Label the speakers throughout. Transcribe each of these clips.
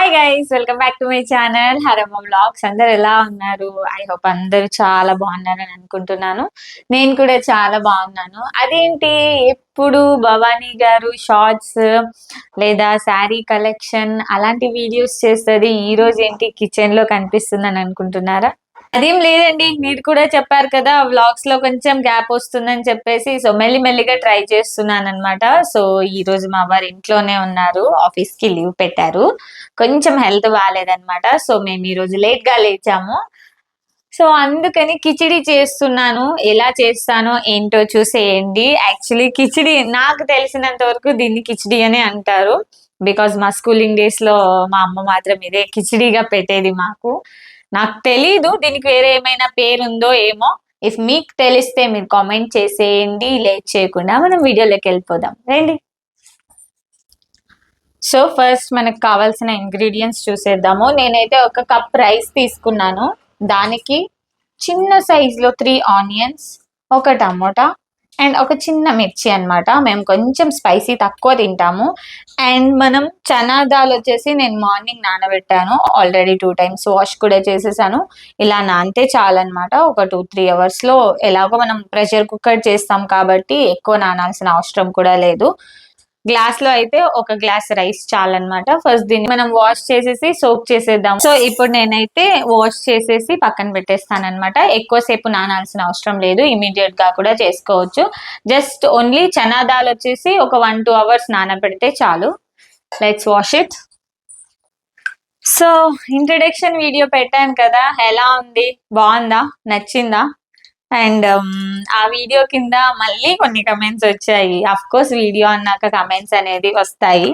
Speaker 1: Hi guys welcome back to my channel Haramma blogs అందరు ఎలా ఉన్నారు? ఐ హోప్ అందరూ చాలా బాగున్నారని అనుకుంటున్నాను. నేను కూడా చాలా బాగున్నాను. అదేంటి? ఎప్పుడు భవానీ గారు షార్ట్స్ లేదా శారీ కలెక్షన్ అలాంటి వీడియోస్ చేస్తుంది. ఈ రోజు ఏంటి కిచెన్లో కనిపిస్తుందని అనుకుంటున్నారా? అదేం లేదండి మీరు కూడా చెప్పారు కదా వ్లాగ్స్లో కొంచెం గ్యాప్ వస్తుందని చెప్పేసి సో మెల్లి మెల్లిగా ట్రై చేస్తున్నాను అనమాట సో ఈ రోజు మా వారు ఇంట్లోనే ఉన్నారు ఆఫీస్కి లీవ్ పెట్టారు. కొంచెం హెల్త్ బాగాలేదనమాట సో మేము ఈ రోజు లేట్గా లేచాము. సో అందుకని కిచిడి చేస్తున్నాను. ఎలా చేస్తానో ఏంటో చూసేయండి. యాక్చువల్లీ కిచిడి నాకు తెలిసినంత వరకు దీన్ని కిచిడి అని అంటారు. బికాజ్ మా స్కూలింగ్ డేస్లో మా అమ్మ మాత్రం ఇదే కిచిడిగా పెట్టేది మాకు. నాకు తెలీదు దీనికి వేరే ఏమైనా పేరు ఉందో ఏమో. ఇఫ్ మీకు తెలిస్తే మీరు కామెంట్ చేసేయండి లేట్ చేయకుండా మనం వీడియోలోకి వెళ్ళిపోదాం. రండి. సో ఫస్ట్ మనకు కావాల్సిన ఇంగ్రీడియంట్స్ చూసేద్దాము. నేనైతే ఒక కప్ రైస్ తీసుకున్నాను. దానికి చిన్న సైజులో త్రీ ఆనియన్స్ ఒక టమోటా అండ్ ఒక చిన్న మిర్చి అన్నమాట. మేము కొంచెం స్పైసీ తక్కువ తింటాము. అండ్ మనం చనా దాల్ వచ్చేసి నేను మార్నింగ్ నానబెట్టాను. ఆల్రెడీ టూ టైమ్స్ వాష్ కూడా చేసేసాను. ఇలా నానితే చాలన్నమాట. ఒక టూ త్రీ అవర్స్లో ఎలాగో మనం ప్రెషర్ కుక్కర్ చేస్తాం కాబట్టి ఎక్కువ నానాల్సిన అవసరం కూడా లేదు. గ్లాస్లో అయితే ఒక గ్లాస్ రైస్ చాలన్నమాట. ఫస్ట్ దీన్ని మనం వాష్ చేసేసి సోక్ చేసేద్దాం. సో ఇప్పుడు నేనైతే వాష్ చేసేసి పక్కన పెట్టేస్తాను అనమాట ఎక్కువసేపు నానాల్సిన అవసరం లేదు. ఇమీడియట్గా కూడా చేసుకోవచ్చు. జస్ట్ ఓన్లీ చనా దాల్ వచ్చేసి ఒక వన్ టూ అవర్స్ నానబెడితే చాలు. Let's wash it so introduction video పెట్టాను కదా. ఎలా ఉంది? బాగుందా? నచ్చిందా? అండ్ um, ఆ వీడియో కింద మళ్ళీ కొన్ని కమెంట్స్ వచ్చాయి. అఫ్ కోర్స్ వీడియో అన్నాక కమెంట్స్ అనేది వస్తాయి.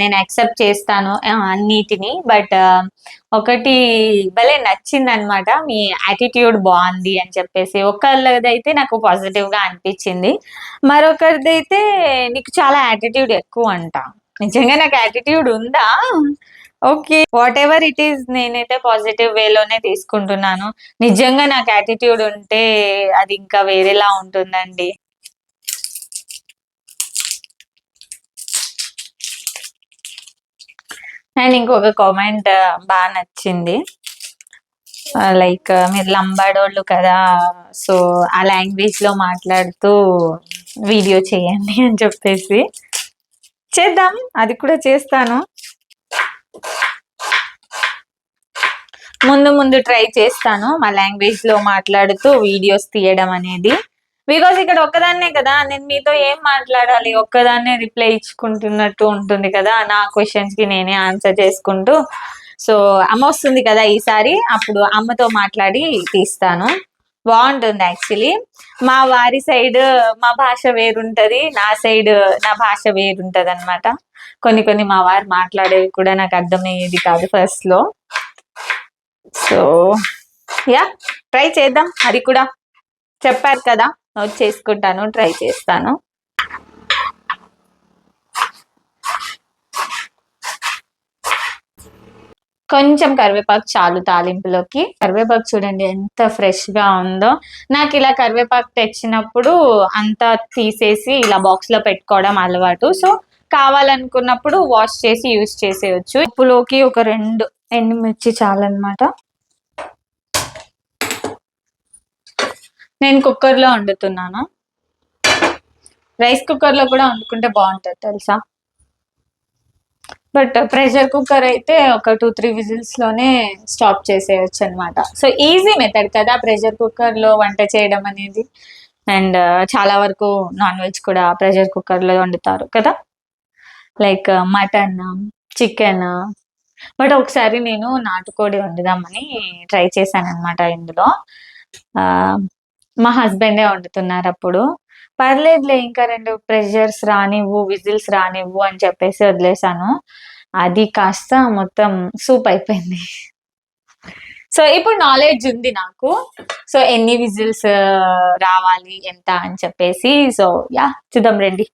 Speaker 1: నేను యాక్సెప్ట్ చేస్తాను అన్నిటిని. బట్ uh, ఒకటి భలే నచ్చింది అనమాట మీ యాటిట్యూడ్ బాగుంది అని చెప్పేసి. ఒకళ్ళదైతే నాకు పాజిటివ్గా అనిపించింది. మరొకరిదైతే నీకు చాలా యాటిట్యూడ్ ఎక్కువ అంట నిజంగా నాకు యాటిట్యూడ్ ఉందా? Okay. Whatever it is నేనైతే పాజిటివ్ వేలోనే తీసుకుంటున్నాను. నిజంగా నాకు యాటిట్యూడ్ ఉంటే అది ఇంకా వేరేలా ఉంటుందండి. అండ్ ఇంకొక కామెంట్ బాగా నచ్చింది. లైక్ మీరు లంబాడోళ్ళు కదా సో ఆ లాంగ్వేజ్లో మాట్లాడుతూ వీడియో చేయండి అని చెప్పేసి. చేద్దాం అది కూడా చేస్తాను. ముందు ముందు ట్రై చేస్తాను మా లాంగ్వేజ్లో మాట్లాడుతూ వీడియోస్ తీయడం అనేది. బికాస్ ఇక్కడ ఒక్కదాన్నే కదా నేను మీతో ఏం మాట్లాడాలి? ఒక్కదాన్నే రిప్లై ఇచ్చుకుంటున్నట్టు ఉంటుంది కదా నా క్వశ్చన్స్కి నేనే ఆన్సర్ చేసుకుంటూ. సో అమ్మ వస్తుంది కదా ఈసారి అప్పుడు అమ్మతో మాట్లాడి తీస్తాను. బాగుంటుంది యాక్చువల్లీ. మా వారి సైడ్ మా భాష వేరుంటది నా సైడ్ నా భాష వేరుంటది అనమాట కొన్ని కొన్ని మా వారు మాట్లాడేవి కూడా నాకు అర్థమయ్యేది కాదు ఫస్ట్లో. సో యా ట్రై చేద్దాం. అది కూడా చెప్పారు కదా నోట్ చేసుకుంటాను ట్రై చేస్తాను. కొంచెం కరివేపాకు చాలు తాలింపులోకి. కరివేపాకు చూడండి ఎంత ఫ్రెష్గా ఉందో. నాకు ఇలా కరివేపాకు తెచ్చినప్పుడు అంతా తీసేసి ఇలా బాక్స్లో పెట్టుకోవడం అలవాటు. సో కావాలనుకున్నప్పుడు వాష్ చేసి యూజ్ చేసేయచ్చు. ఉప్పులోకి ఒక రెండు ఎండుమిర్చి చాలన్నమాట. నేను కుక్కర్లో వండుతున్నాను. రైస్ కుక్కర్లో కూడా వండుకుంటే బాగుంటుంది తెలుసా? బట్ ప్రెషర్ కుక్కర్ అయితే ఒక టూ త్రీ విజిల్స్లోనే స్టాప్ చేసేయచ్చు అనమాట సో ఈజీ మెథడ్ కదా ప్రెషర్ కుక్కర్లో వంట చేయడం అనేది. అండ్ చాలా వరకు నాన్ వెజ్ కూడా ప్రెషర్ కుక్కర్లో వండుతారు కదా. Like mutton chicken. బట్ ఒకసారి నేను నాటుకోడి వండుదామని ట్రై చేశాను అనమాట ఇందులో మా హస్బెండే వండుతున్నారు అప్పుడు. పర్లేదులే ఇంకా రెండు ప్రెషర్స్ రానివ్వు విజిల్స్ రానివ్వు అని చెప్పేసి వదిలేసాను అది కాస్త మొత్తం సూప్ అయిపోయింది. సో ఇప్పుడు నాలెడ్జ్ ఉంది నాకు. సో ఎన్ని విజిల్స్ రావాలి ఎంత అని చెప్పేసి సో యా చూద్దాం రండి.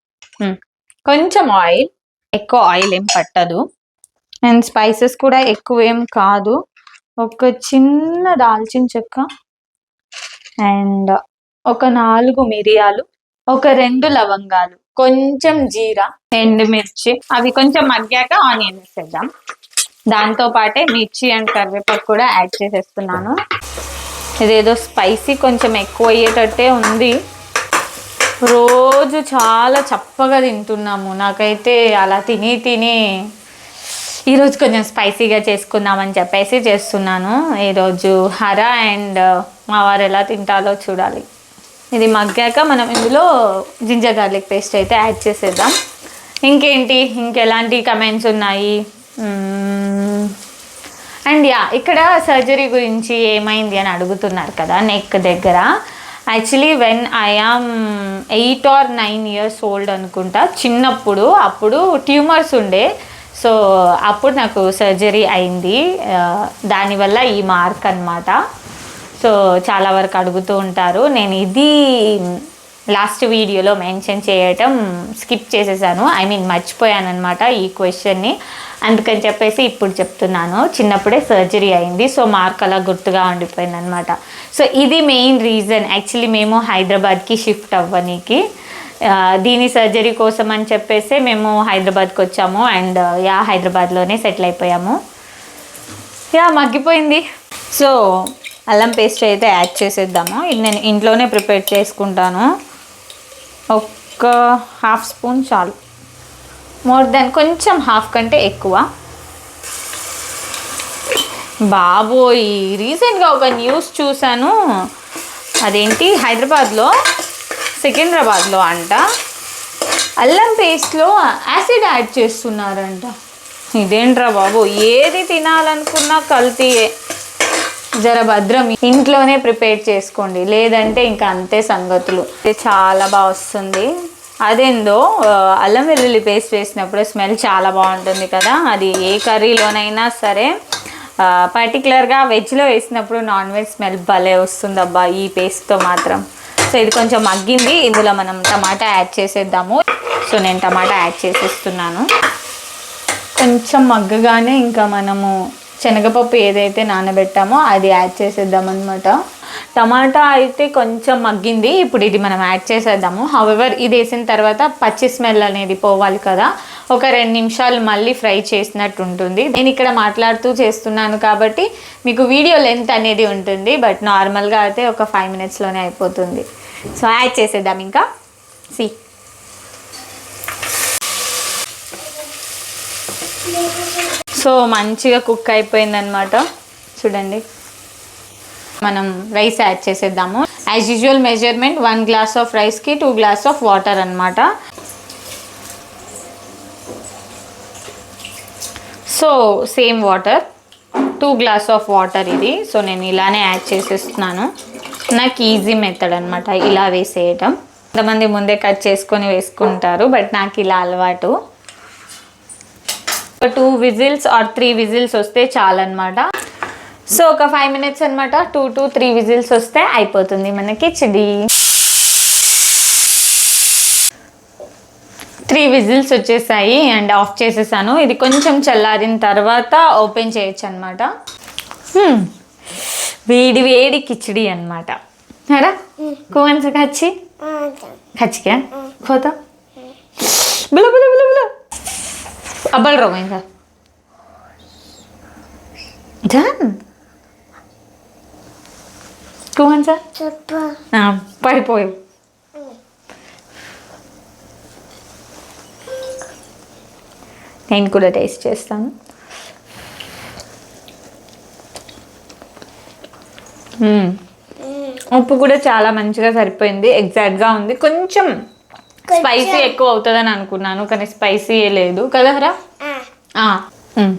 Speaker 1: కొంచెం ఆయిల్ ఎక్కువ ఆయిల్ ఏం పట్టదు. అండ్ స్పైసెస్ కూడా ఎక్కువ ఏం కాదు. ఒక చిన్న దాల్చిన చెక్క అండ్ ఒక నాలుగు మిరియాలు. ఒక రెండు లవంగాలు కొంచెం జీరా ఎండుమిర్చి అవి కొంచెం మగ్గాక ఆనియన్ వేసేద్దాం. దాంతో పాటే మిర్చి అండ్ కరివేపాకు కూడా యాడ్ చేసేస్తున్నాను. ఇదేదో స్పైసీ కొంచెం ఎక్కువ అయ్యేటట్టే ఉంది. రోజు చాలా చప్పగా తింటున్నాము. నాకైతే అలా తిని తిని ఈరోజు కొంచెం స్పైసీగా చేసుకుందామని చెప్పేసి చేస్తున్నాను. ఈరోజు హర అండ్ మా వారు ఎలా తింటారో చూడాలి. ఇది మగ్గాక మనం ఇందులో జింజర్ గార్లిక్ పేస్ట్ అయితే యాడ్ చేసేద్దాం. ఇంకేంటి? ఇంకెలాంటి కమెంట్స్ ఉన్నాయి? అండ్ యా ఇక్కడ సర్జరీ గురించి ఏమైంది అని అడుగుతున్నారు కదా నెక్ దగ్గర. Actually when I am eight or nine years old అనుకుంటా చిన్నప్పుడు అప్పుడు ట్యూమర్స్ ఉండే. సో అప్పుడు నాకు సర్జరీ అయింది. Uh, దానివల్ల ఈ మార్క్ అన్నమాట. సో చాలా వరకు అడుగుతూ ఉంటారు. నేను ఇది లాస్ట్ వీడియోలో మెన్షన్ చేయటం స్కిప్ చేసేసాను. ఐ మీన్ మర్చిపోయాను అనమాట ఈ క్వశ్చన్ని. అందుకని చెప్పేసి ఇప్పుడు చెప్తున్నాను. చిన్నప్పుడే సర్జరీ అయింది సో మార్క్ అలా గుర్తుగా ఉండిపోయింది అనమాట సో ఇది మెయిన్ రీజన్. యాక్చువల్లీ మేము హైదరాబాద్కి షిఫ్ట్ అవ్వనీకి. దీని సర్జరీ కోసం అని చెప్పేసి మేము హైదరాబాద్కి వచ్చాము. అండ్ యా హైదరాబాద్లోనే సెటిల్ అయిపోయాము. యా మగ్గిపోయింది. సో అల్లం పేస్ట్ అయితే యాడ్ చేసేద్దాము? ఇది నేను ఇంట్లోనే ప్రిపేర్ చేసుకుంటాను. ఒక్క హాఫ్ స్పూన్ చాలు. మోర్ దెన్ కొంచెం హాఫ్ కంటే ఎక్కువ. బాబోయ్ రీసెంట్గా ఒక న్యూస్ చూశాను. అదేంటి? హైదరాబాద్లో సికింద్రాబాద్లో అంట. అల్లం పేస్ట్లో యాసిడ్ యాడ్ చేస్తున్నారంట. ఇదేంట్రా బాబు? ఏది తినాలనుకున్నా కల్తీయే. జర భద్రం. ఇంట్లోనే ప్రిపేర్ చేసుకోండి. లేదంటే ఇంకా అంతే సంగతులు. ఇది చాలా బాగా వస్తుంది. అదేందో అల్లం వెల్లుల్లి పేస్ట్ వేసినప్పుడు స్మెల్ చాలా బాగుంటుంది కదా. అది ఏ కర్రీలోనైనా సరే పర్టికులర్గా వెజ్లో వేసినప్పుడు నాన్ వెజ్ స్మెల్ భలే వస్తుంది అబ్బా ఈ పేస్ట్తో మాత్రం. సో ఇది కొంచెం మగ్గింది. ఇందులో మనం టమాటా యాడ్ చేసేద్దాము. సో నేను టమాటా యాడ్ చేసేస్తున్నాను. కొంచెం మగ్గగానే ఇంకా మనము శనగపప్పు ఏదైతే నానబెట్టామో అది యాడ్ చేసేద్దాం అనమాట టమాటా అయితే కొంచెం మగ్గింది ఇప్పుడు ఇది మనం యాడ్ చేసేద్దాము. హవెవర్ ఇది వేసిన తర్వాత పచ్చి స్మెల్ అనేది పోవాలి కదా. ఒక రెండు నిమిషాలు మళ్ళీ ఫ్రై చేసినట్టు ఉంటుంది. నేను ఇక్కడ మాట్లాడుతూ చేస్తున్నాను కాబట్టి మీకు వీడియో లెంత్ అనేది ఉంటుంది బట్ నార్మల్గా అయితే ఒక ఫైవ్ మినిట్స్లోనే అయిపోతుంది. సో యాడ్ చేసేద్దాం ఇంకా. సి. సో మంచిగా కుక్ అయిపోయిందనమాట చూడండి. మనం రైస్ యాడ్ చేసేద్దాము. As usual measurement one glass of రైస్కి టూ గ్లాస్ ఆఫ్ వాటర్ అనమాట so same water two glass of water ఇది. సో నేను ఇలానే యాడ్ చేసేస్తున్నాను. నాకు ఈజీ మెథడ్ అనమాట ఇలా వేసేయటం. కొంతమంది ముందే కట్ చేసుకొని వేసుకుంటారు బట్ నాకు ఇలా అలవాటు. Two whistles or three whistles వస్తే చాలన్నమాట. సో ఒక ఫైవ్ మినిట్స్ అనమాట టూ టు త్రీ విజిల్స్ వస్తే అయిపోతుంది మన కిచడి. త్రీ విజిల్స్ వచ్చేసాయి అండ్ ఆఫ్ చేసేసాను. ఇది కొంచెం చల్లారిన తర్వాత ఓపెన్ చేయొచ్చు అనమాట వేడి వేడి కిచడి అనమాట హరా? కోవన్ సా ఖచ్చి ఖచ్చి క్యా ఖోతా బుల బుల. బుల బుల అబ్బల్ రో ఇంకా డన్ కోవన్ సా పడిపోయావు. నేను కూడా టేస్ట్ చేస్తాను. ఉప్పు కూడా చాలా మంచిగా సరిపోయింది. ఎగ్జాక్ట్గా ఉంది. కొంచెం స్పైసీ ఎక్కువ అవుతుందని అనుకున్నాను కానీ స్పైసీ లేదు. కదా హరా? ఆ, మ్మ్.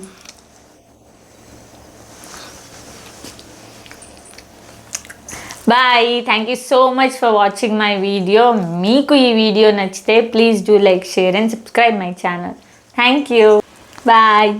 Speaker 1: Bye thank you so much for watching my video మీకు ఈ వీడియో నచ్చితే please do like share and subscribe my channel thank you bye